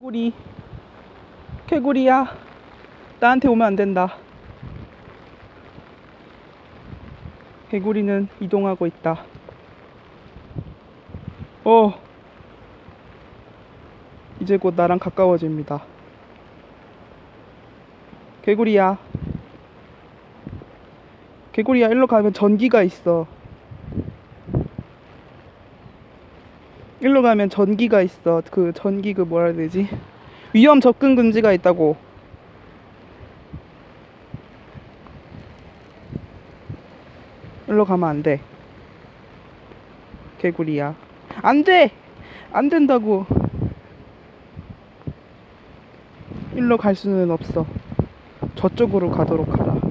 개구리. 개구리야 나한테 오면 안 된다. 개구리는 이동하고 있다. 어 이제 곧 나랑 가까워집니다. 개구리야. 개구리야 일로 가면 전기가 있어 일로 가면 전기가 있어. 그 전기 그 뭐라 해야 되지? 위험 접근 금지가 있다고. 일로 가면 안 돼. 개구리야. 안 돼! 안 된다고. 일로 갈 수는 없어. 저쪽으로 가도록 하라.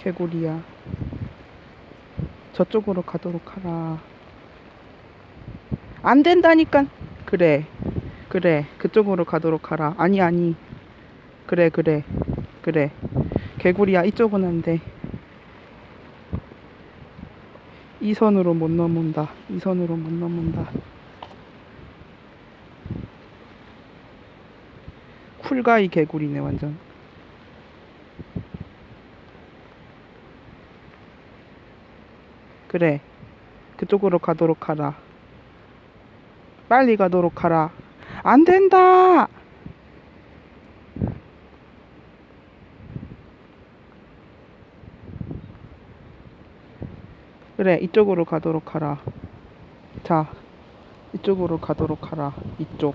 개구리야. 저쪽으로 가도록 하라. 안 된다니까. 그래. 그래. 그쪽으로 가도록 하라. 아니, 아니. 그래, 그래. 그래. 개구리야, 이쪽은 안 돼. 이 선으로 못 넘는다. 이 선으로 못 넘는다. 쿨가이 개구리네, 완전. 그래. 그쪽으로 가도록 하라. 빨리 가도록 하라. 안 된다! 그래, 이쪽으로 가도록 하라. 자, 이쪽으로 가도록 하라. 이쪽.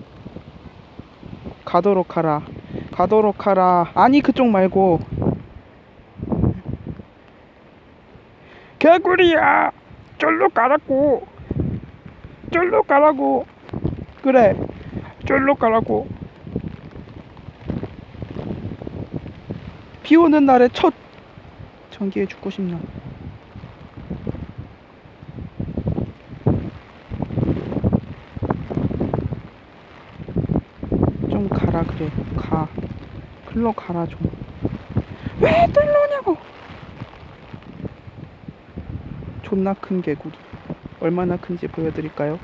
가도록 하라. 가도록 하라. 아니, 그쪽 말고. 개구리야! 절로 가라고! 절로 가라고! 그래, 절로 가라고! 비 오는 날에 첫 전기에 죽고 싶나? 좀 가라 그래 가 글로 가라 좀왜또 일로 오냐고 존나 큰 개구리. 얼마나 큰지 보여드릴까요?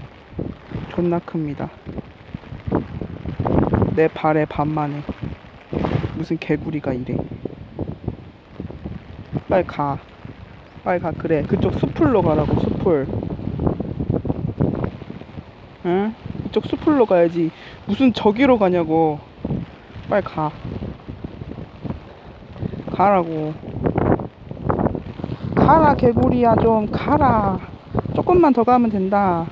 존나 큽니다. 내 발의 반만에 무슨 개구리가 이래. 빨리 가. 빨리 가. 그래. 그쪽 숲을로 가라고 숲을. 응? 이쪽 숲을로 가야지. 무슨 저기로 가냐고. 빨리 가. 가라고 가라 개구리야. 좀 가라. 조금만 더 가면 된다.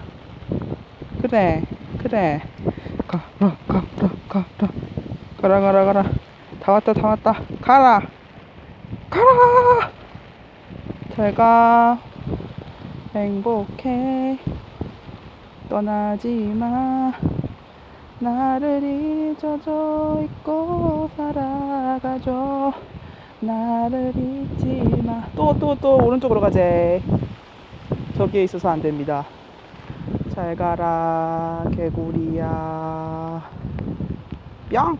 그래 그래. 가라 가라 가라 가라 가라 가라. 다 왔다 다 왔다. 가라. 가라. 잘가. 행복해. 떠나지 마. 나를 잊어줘. 잊고 살아가줘 나를 잊지 마 또 또 또 오른쪽으로 가재. 저기에 있어서 안 됩니다. 잘 가라 개구리야. 뿅